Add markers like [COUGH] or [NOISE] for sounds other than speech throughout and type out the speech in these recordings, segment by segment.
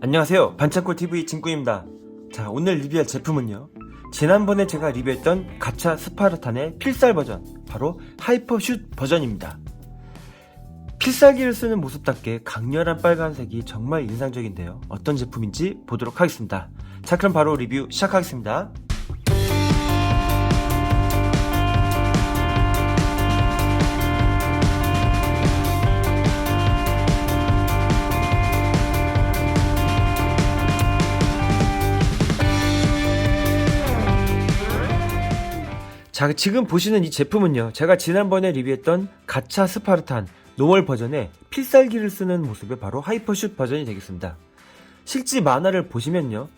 안녕하세요. 반창고 TV 진구입니다. 자, 오늘 리뷰할 제품은요. 지난번에 제가 리뷰했던 가차 스파르탄의 필살 버전, 바로 하이퍼슛 버전입니다. 필살기를 쓰는 모습답게 강렬한 빨간색이 정말 인상적인데요. 어떤 제품인지 보도록 하겠습니다. 자, 그럼 바로 리뷰 시작하겠습니다. 자, 지금 보시는 이 제품은요, 제가 지난번에 리뷰했던 가차 스파르탄 노멀 버전의 필살기를 쓰는 모습의 바로 하이퍼슛 버전이 되겠습니다. 실제 만화를 보시면요,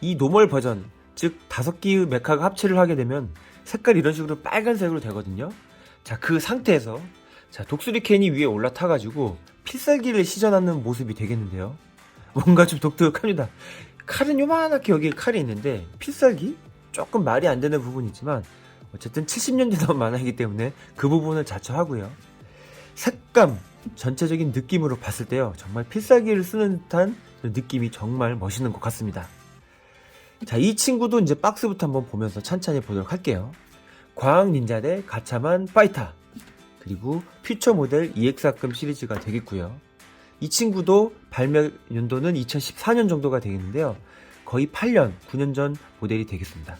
이 노멀 버전, 즉 다섯 개의 메카가 합체를 하게 되면 색깔이 이런 식으로 빨간색으로 되거든요. 자, 그 상태에서 자, 독수리 캔이 위에 올라타 가지고 필살기를 시전하는 모습이 되겠는데요. 뭔가 좀 독특합니다. 칼은 요만하게 여기에 칼이 있는데 필살기? 조금 말이 안 되는 부분이지만 어쨌든 70년 전 만화이기 때문에 그 부분을 자처하고요. 색감, 전체적인 느낌으로 봤을 때요. 정말 필살기를 쓰는 듯한 느낌이 정말 멋있는 것 같습니다. 자, 이 친구도 이제 박스부터 한번 보면서 찬찬히 보도록 할게요. 과학 닌자 대 가차만 파이터. 그리고 퓨처 모델 EX학금 시리즈가 되겠고요. 이 친구도 발매 연도는 2014년 정도가 되겠는데요. 거의 8년, 9년 전 모델이 되겠습니다.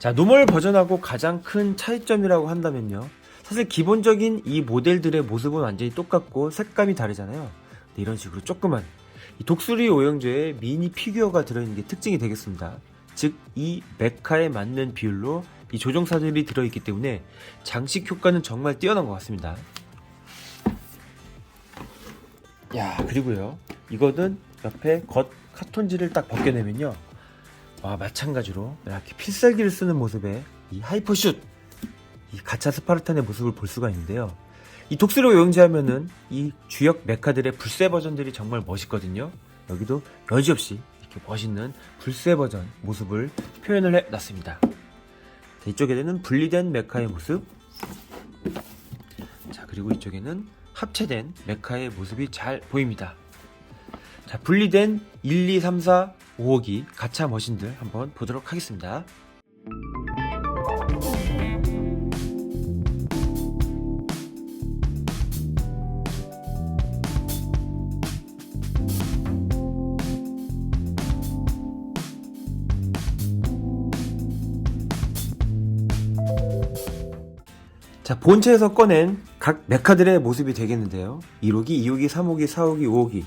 자, 노멀 버전하고 가장 큰 차이점이라고 한다면요. 사실 기본적인 이 모델들의 모습은 완전히 똑같고 색감이 다르잖아요. 이런 식으로 조그만 이 독수리 오형제의 미니 피규어가 들어있는 게 특징이 되겠습니다. 즉, 이 메카에 맞는 비율로 이 조종사들이 들어있기 때문에 장식 효과는 정말 뛰어난 것 같습니다. 야, 그리고요. 이거는 옆에 겉 카톤지를 딱 벗겨내면요. 와, 마찬가지로 이렇게 필살기를 쓰는 모습의 이 하이퍼슛, 이 가차 스파르탄의 모습을 볼 수가 있는데요. 이 독수리 오영지 하면은 이 주역 메카들의 불새 버전들이 정말 멋있거든요. 여기도 여지없이 이렇게 멋있는 불새 버전 모습을 표현을 해 놨습니다. 자, 이쪽에는 분리된 메카의 모습. 자, 그리고 이쪽에는 합체된 메카의 모습이 잘 보입니다. 자, 분리된 1, 2, 3, 4, 5호기 가차 머신들 한번 보도록 하겠습니다. 자, 본체에서 꺼낸 각 메카들의 모습이 되겠는데요. 1호기, 2호기, 3호기, 4호기, 5호기.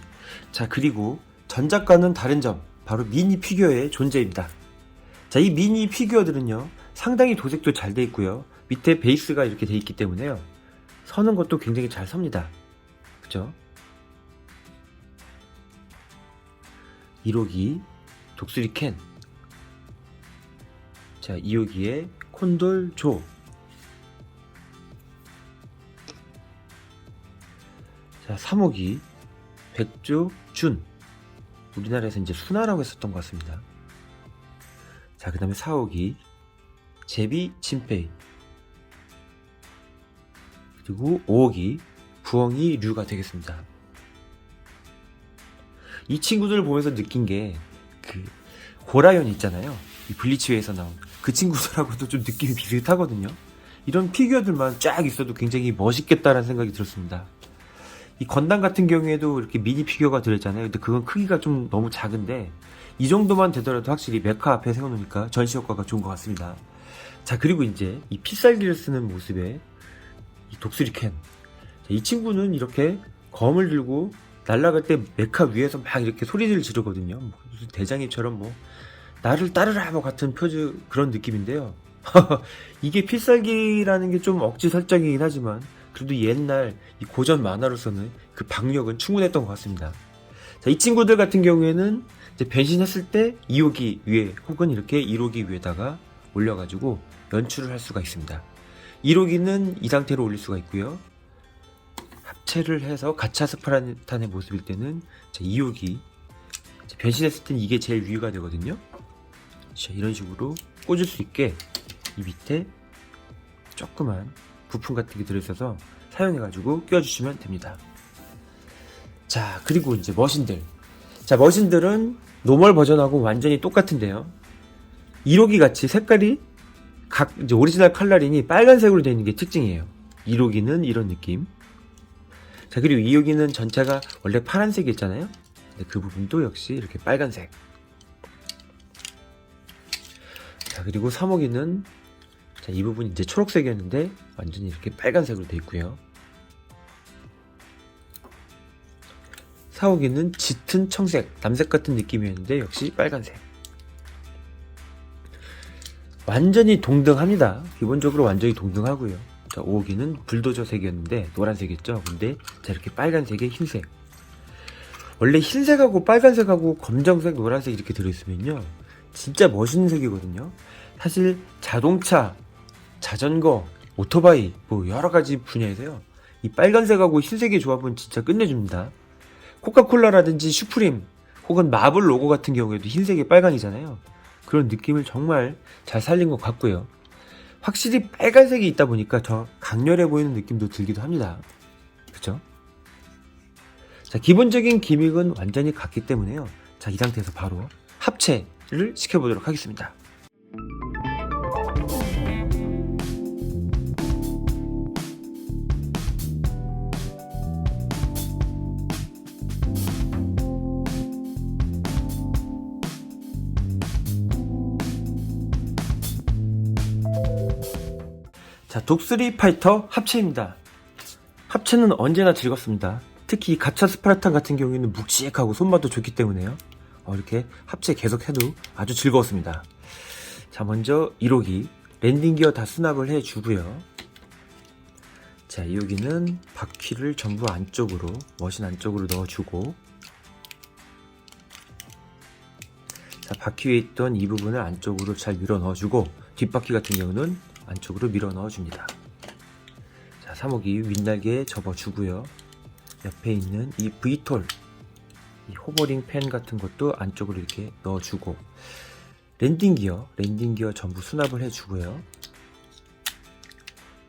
자, 그리고 전작과는 다른 점, 바로 미니 피규어의 존재입니다. 자, 이 미니 피규어들은요, 상당히 도색도 잘 돼 있고요. 밑에 베이스가 이렇게 돼 있기 때문에요. 서는 것도 굉장히 잘 섭니다. 그죠? 1호기, 독수리 캔. 자, 2호기에 콘돌 조. 자, 3호기 백조 준 우리나라에서 이제 순화라고 했었던 것 같습니다. 자, 그 다음에 4호기 제비 침페이 그리고 5호기 부엉이 류가 되겠습니다. 이 친구들을 보면서 느낀 게 그 고라연 있잖아요. 이 블리치회에서 나온 그 친구들하고도 좀 느낌이 비슷하거든요. 이런 피규어들만 쫙 있어도 굉장히 멋있겠다라는 생각이 들었습니다. 이 건담 같은 경우에도 이렇게 미니 피규어가 들어있잖아요. 근데 그건 크기가 좀 너무 작은데 이 정도만 되더라도 확실히 메카 앞에 세워놓으니까 전시 효과가 좋은 것 같습니다. 자 그리고 이제 이 필살기를 쓰는 모습의 이 독수리 캔. 자, 이 친구는 이렇게 검을 들고 날아갈 때 메카 위에서 막 이렇게 소리를 지르거든요. 뭐 무슨 대장이처럼 뭐 나를 따르라 뭐 같은 표즈 그런 느낌인데요. [LAUGHS] 이게 필살기라는 게 좀 억지 설정이긴 하지만 그래도 옛날 이 고전 만화로서는 그 박력은 충분했던 것 같습니다. 자, 이 친구들 같은 경우에는 변신했을 때 2호기 위에 혹은 이렇게 1호기 위에다가 올려가지고 연출을 할 수가 있습니다. 1호기는 이 상태로 올릴 수가 있고요. 합체를 해서 가차 스파르탄의 모습일 때는 2호기 변신했을 땐 이게 제일 위가 되거든요. 자, 이런 식으로 꽂을 수 있게 이 밑에 조그만 부품 같은 게 들어있어서 사용해가지고 끼워주시면 됩니다. 자, 그리고 이제 머신들. 자, 머신들은 노멀 버전하고 완전히 똑같은데요. 1호기 같이 색깔이 각 이제 오리지널 컬러링이 빨간색으로 되어 있는 게 특징이에요. 1호기는 이런 느낌. 자, 그리고 2호기는 전체가 원래 파란색이었잖아요. 근데 그 부분도 역시 이렇게 빨간색. 자, 그리고 3호기는 자, 이 부분 이제 초록색이었는데 완전히 이렇게 빨간색으로 되어 있고요. 4호기는 짙은 청색, 남색 같은 느낌이었는데 역시 빨간색. 완전히 동등합니다. 기본적으로 완전히 동등하고요. 자, 5호기는 불도저 색이었는데 노란색이었죠. 근데 자 이렇게 빨간색에 흰색. 원래 흰색하고 빨간색하고 검정색, 노란색 이렇게 들어있으면요. 진짜 멋있는 색이거든요. 사실 자동차, 자전거, 오토바이 뭐 여러 가지 분야에서요. 이 빨간색하고 흰색의 조합은 진짜 끝내줍니다. 코카콜라라든지 슈프림 혹은 마블 로고 같은 경우에도 흰색에 빨강이잖아요. 그런 느낌을 정말 잘 살린 것 같고요. 확실히 빨간색이 있다 보니까 더 강렬해 보이는 느낌도 들기도 합니다. 그죠? 자, 기본적인 기믹은 완전히 같기 때문에요. 자, 이 상태에서 바로 합체를 시켜보도록 하겠습니다. 자, 독수리 파이터 합체입니다. 합체는 언제나 즐겁습니다. 특히 이 가차 스파르탄 같은 경우에는 묵직하고 손맛도 좋기 때문에요. 어, 이렇게 합체 계속 해도 아주 즐거웠습니다. 자, 먼저 1호기 랜딩 기어 다 수납을 해 주고요. 자, 2호기는 바퀴를 전부 안쪽으로 머신 안쪽으로 넣어 주고 자, 바퀴 위에 있던 이 부분을 안쪽으로 잘 밀어 넣어 주고 뒷바퀴 같은 경우는 안쪽으로 밀어 넣어 줍니다. 자, 3호기 윗날개에 접어 주고요. 옆에 있는 이 V톨, 이 호버링 펜 같은 것도 안쪽으로 이렇게 넣어 주고 랜딩 기어, 랜딩 기어 전부 수납을 해 주고요.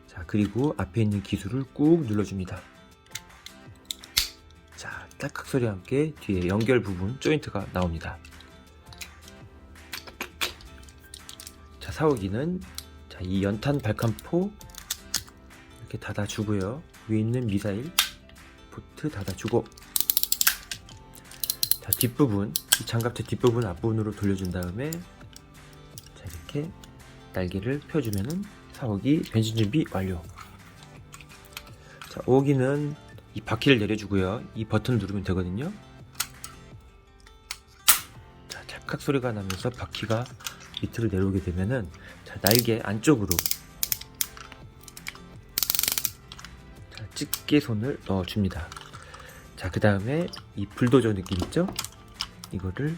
자, 그리고 앞에 있는 기술을 꾹 눌러 줍니다. 자, 딱딱 소리와 함께 뒤에 연결 부분 조인트가 나옵니다. 자, 4호기는 자, 이 연탄 발칸포 이렇게 닫아주고요. 위에 있는 미사일 포트 닫아주고 자, 뒷부분, 이 장갑체 뒷부분 앞부분으로 돌려준 다음에 자, 이렇게 날개를 펴주면은 4호기 변신 준비 완료. 자, 5호기는 이 바퀴를 내려주고요. 이 버튼 누르면 되거든요. 자, 찰칵 소리가 나면서 바퀴가 밑으로 내려오게 되면은 자, 날개 안쪽으로 자, 집게 손을 넣어줍니다. 자, 그 다음에 이 불도저 느낌 있죠? 이거를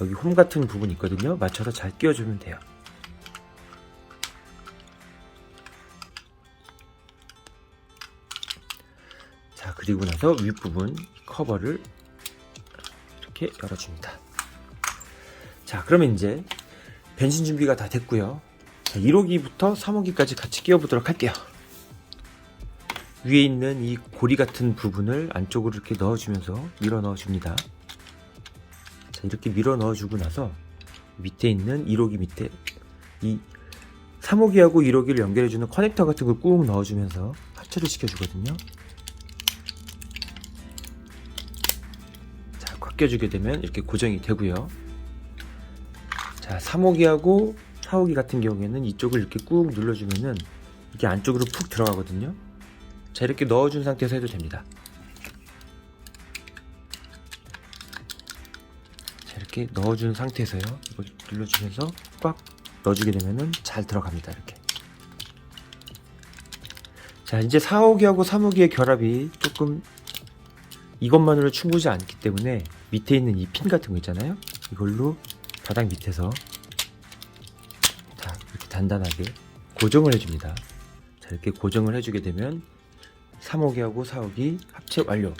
여기 홈 같은 부분 있거든요. 맞춰서 잘 끼워주면 돼요. 자, 그리고 나서 윗부분 커버를 이렇게 열어줍니다. 자, 그러면 이제 변신 준비가 다 됐고요. 자, 1호기부터 3호기까지 같이 끼워 보도록 할게요. 위에 있는 이 고리 같은 부분을 안쪽으로 이렇게 넣어주면서 밀어 넣어줍니다. 자, 이렇게 밀어 넣어주고 나서 밑에 있는 1호기 밑에 이 3호기하고 1호기를 연결해주는 커넥터 같은 걸 꾹 넣어주면서 합체를 시켜주거든요. 자, 꽉 껴주게 되면 이렇게 고정이 되고요. 자, 3호기하고 4호기 같은 경우에는 이쪽을 이렇게 꾹 눌러주면은 이게 안쪽으로 푹 들어가거든요. 자, 이렇게 넣어준 상태에서 해도 됩니다. 자, 이렇게 넣어준 상태에서요. 이거 눌러주면서 꽉 넣어주게 되면은 잘 들어갑니다. 이렇게. 자, 이제 4호기하고 3호기의 결합이 조금 이것만으로 충분하지 않기 때문에 밑에 있는 이 핀 같은 거 있잖아요. 이걸로 바닥 밑에서 자 이렇게 단단하게 고정을 해줍니다. 자 이렇게 고정을 해주게 되면 3호기하고 4호기 합체 완료.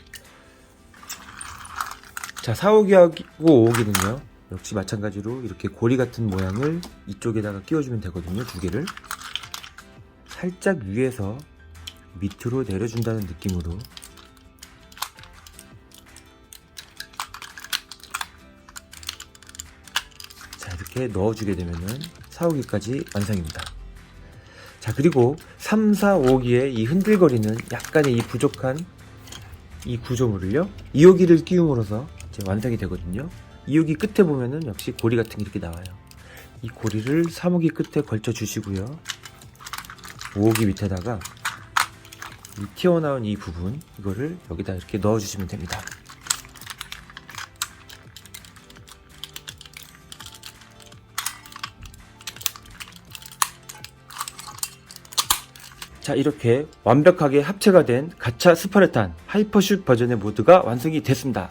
자 4호기하고 5호기는요 역시 마찬가지로 이렇게 고리 같은 모양을 이쪽에다가 끼워주면 되거든요 두 개를 살짝 위에서 밑으로 내려준다는 느낌으로 이렇게 넣어주게 되면은 4, 5기까지 완성입니다. 자, 그리고 3, 4, 5기의 이 흔들거리는 약간의 이 부족한 이 구조물을요, 2호기를 끼움으로써 이제 완성이 되거든요. 2호기 끝에 보면은 역시 고리 같은 게 이렇게 나와요. 이 고리를 3호기 끝에 걸쳐 주시고요. 5호기 밑에다가 이 튀어나온 이 부분, 이거를 여기다 이렇게 넣어 주시면 됩니다. 자 이렇게 완벽하게 합체가 된 가차 스파르탄 하이퍼슛 버전의 모드가 완성이 됐습니다.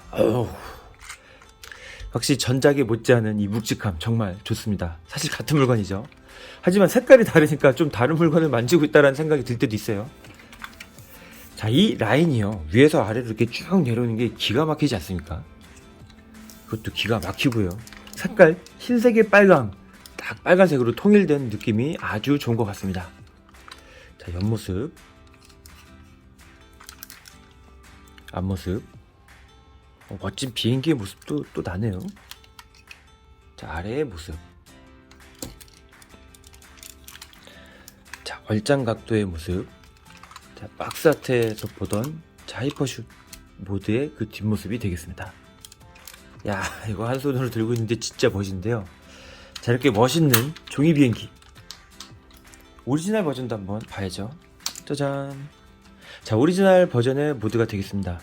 역시 전작에 못지않은 이 묵직함 정말 좋습니다. 사실 같은 물건이죠. 하지만 색깔이 다르니까 좀 다른 물건을 만지고 있다는 생각이 들 때도 있어요. 자, 이 라인이요. 위에서 아래로 이렇게 쭉 내려오는 게 기가 막히지 않습니까? 그것도 기가 막히고요. 색깔 흰색에 빨강, 딱 빨간색으로 통일된 느낌이 아주 좋은 것 같습니다. 자, 옆모습. 앞모습. 어, 멋진 비행기의 모습도 또 나네요. 자, 아래의 모습. 자, 얼짱 각도의 모습. 자, 박스 아트에서 보던 자, 하이퍼슛 모드의 그 뒷모습이 되겠습니다. 야, 이거 한 손으로 들고 있는데 진짜 멋인데요. 자, 이렇게 멋있는 종이 비행기. 오리지널 버전도 한번 봐야죠. 짜잔. 자, 오리지널 버전의 모드가 되겠습니다.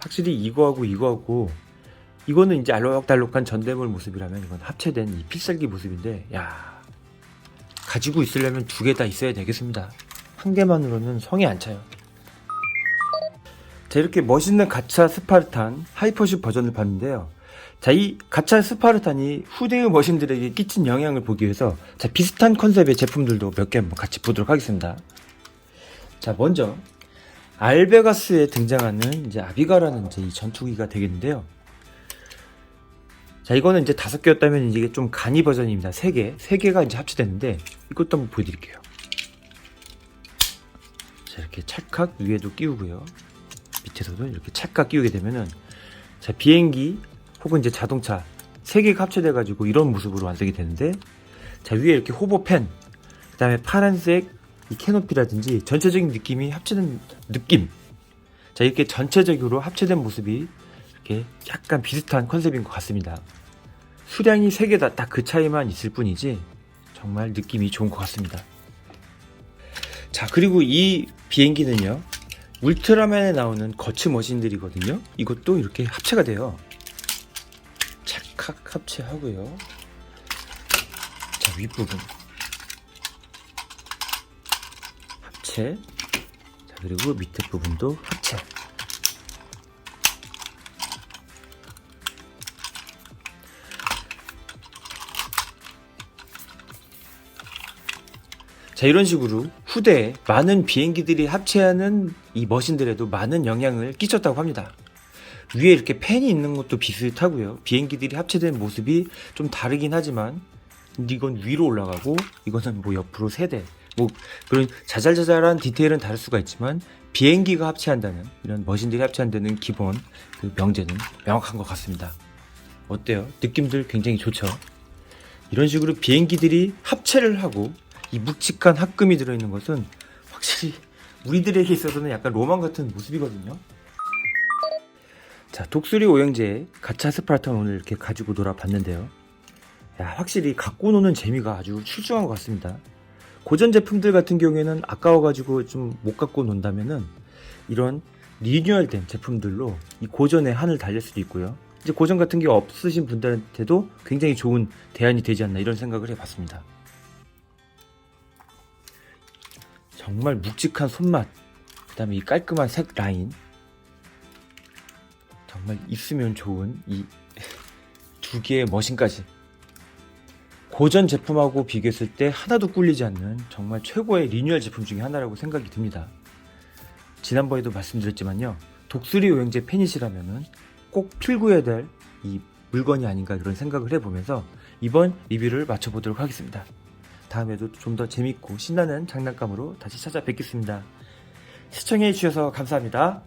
확실히 이거하고 이거하고 이거는 이제 알록달록한 전대물 모습이라면 이건 합체된 이 필살기 모습인데 야 가지고 있으려면 두 개 다 있어야 되겠습니다. 한 개만으로는 성이 안 차요. 자 이렇게 멋있는 가차 스파르탄 하이퍼슛 버전을 봤는데요. 자 이 가차 스파르탄이 후대의 머신들에게 끼친 영향을 보기 위해서 자 비슷한 컨셉의 제품들도 몇 개 한번 같이 보도록 하겠습니다. 자 먼저 알베가스에 등장하는 이제 아비가라는 이제 이 전투기가 되겠는데요. 자, 이거는 이제 다섯 개였다면 이게 좀 간이 버전입니다. 세 개. 세 개가 이제 합체됐는데 이것도 한번 보여드릴게요. 자, 이렇게 찰칵 위에도 끼우고요. 밑에서도 이렇게 찰칵 끼우게 되면은 자, 비행기 혹은 이제 자동차 세 개가 합체돼 가지고 이런 모습으로 완성이 되는데 자, 위에 이렇게 호버팬 그 다음에 파란색 이 캐노피라든지 전체적인 느낌이 합체된 느낌. 자, 이렇게 전체적으로 합체된 모습이 이렇게 약간 비슷한 컨셉인 것 같습니다. 수량이 3개다 딱 그 차이만 있을 뿐이지 정말 느낌이 좋은 것 같습니다. 자, 그리고 이 비행기는요. 울트라맨에 나오는 거치 머신들이거든요. 이것도 이렇게 합체가 돼요. 찰칵 합체하고요. 자, 윗부분. 합체. 자, 그리고 밑에 부분도 합체. 자, 이런 식으로 후대에 많은 비행기들이 합체하는 이 머신들에도 많은 영향을 끼쳤다고 합니다. 위에 이렇게 팬이 있는 것도 비슷하고요. 비행기들이 합체된 모습이 좀 다르긴 하지만 이건 위로 올라가고 이거는 뭐 옆으로 세대 뭐 그런 자잘자잘한 디테일은 다를 수가 있지만 비행기가 합체한다는 이런 머신들이 합체한다는 기본 그 명제는 명확한 것 같습니다. 어때요? 느낌들 굉장히 좋죠? 이런 식으로 비행기들이 합체를 하고 이 묵직한 합금이 들어있는 것은 확실히 우리들에게 있어서는 약간 로망 같은 모습이거든요. 자, 독수리 오형제 가차 스파르탄 오늘 이렇게 가지고 놀아봤는데요. 야, 확실히 갖고 노는 재미가 아주 출중한 것 같습니다. 고전 제품들 같은 경우에는 아까워가지고 좀 못 갖고 논다면은 이런 리뉴얼된 제품들로 이 고전의 한을 달랠 수도 있고요. 이제 고전 같은 게 없으신 분들한테도 굉장히 좋은 대안이 되지 않나 이런 생각을 해봤습니다. 정말 묵직한 손맛, 그 다음에 이 깔끔한 색 라인, 정말 있으면 좋은 이 [LAUGHS] 두 개의 머신까지 고전 제품하고 비교했을 때 하나도 꿀리지 않는 정말 최고의 리뉴얼 제품 중에 하나라고 생각이 듭니다. 지난번에도 말씀드렸지만요. 독수리 오형제 팬이시라면은 꼭 필구해야 될 이 물건이 아닌가 그런 생각을 해보면서 이번 리뷰를 마쳐보도록 하겠습니다. 다음에도 좀 더 재밌고 신나는 장난감으로 다시 찾아뵙겠습니다. 시청해주셔서 감사합니다.